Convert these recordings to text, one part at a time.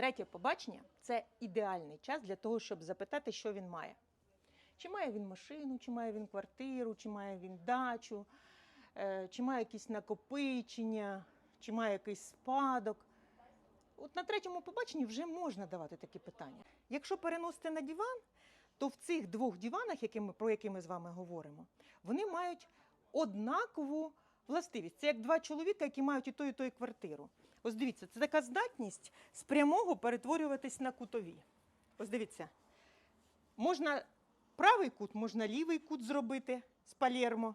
Третє побачення це ідеальний час для того, щоб запитати, що він має. Чи має він машину, чи має він квартиру, чи має він дачу, е, чи має якісь накопичення, чи має якийсь спадок. От на третьому побаченні вже можна давати такі питання. Якщо переносити на диван, то в цих двох диванах, про які ми з вами говоримо, вони мають однакову властивість. Це як два чоловіка, які мають і ту, і ту квартиру. Ось дивіться, це така здатність з прямого перетворюватись на кутові. Ось дивіться, можна правий кут, можна лівий кут зробити з Палермо.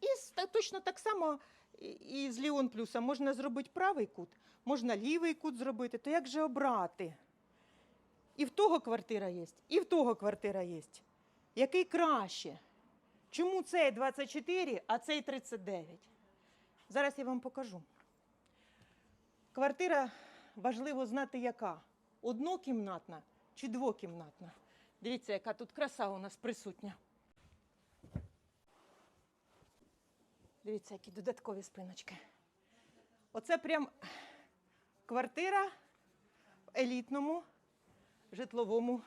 І точно так само і з Ліон Плюса можна зробити правий кут, можна лівий кут зробити. То як же обрати? І в того квартира є, і в того квартира є. Який краще? Чому цей 24, а цей 39? Зараз я вам покажу. Квартира важливо знати, яка однокімнатна чи двокімнатна. Дивіться, яка тут краса у нас присутня. Дивіться, які додаткові спиночки. Оце прям квартира в елітному житловому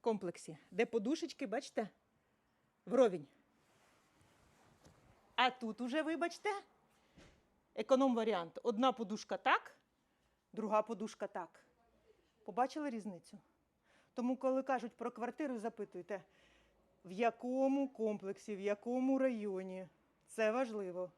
комплексі, де подушечки, бачите, вровень. А тут уже, вибачте, економ-варіант. Одна подушка так, друга подушка так. Побачили різницю? Тому, коли кажуть про квартиру, запитуйте, в якому комплексі, в якому районі. Це важливо.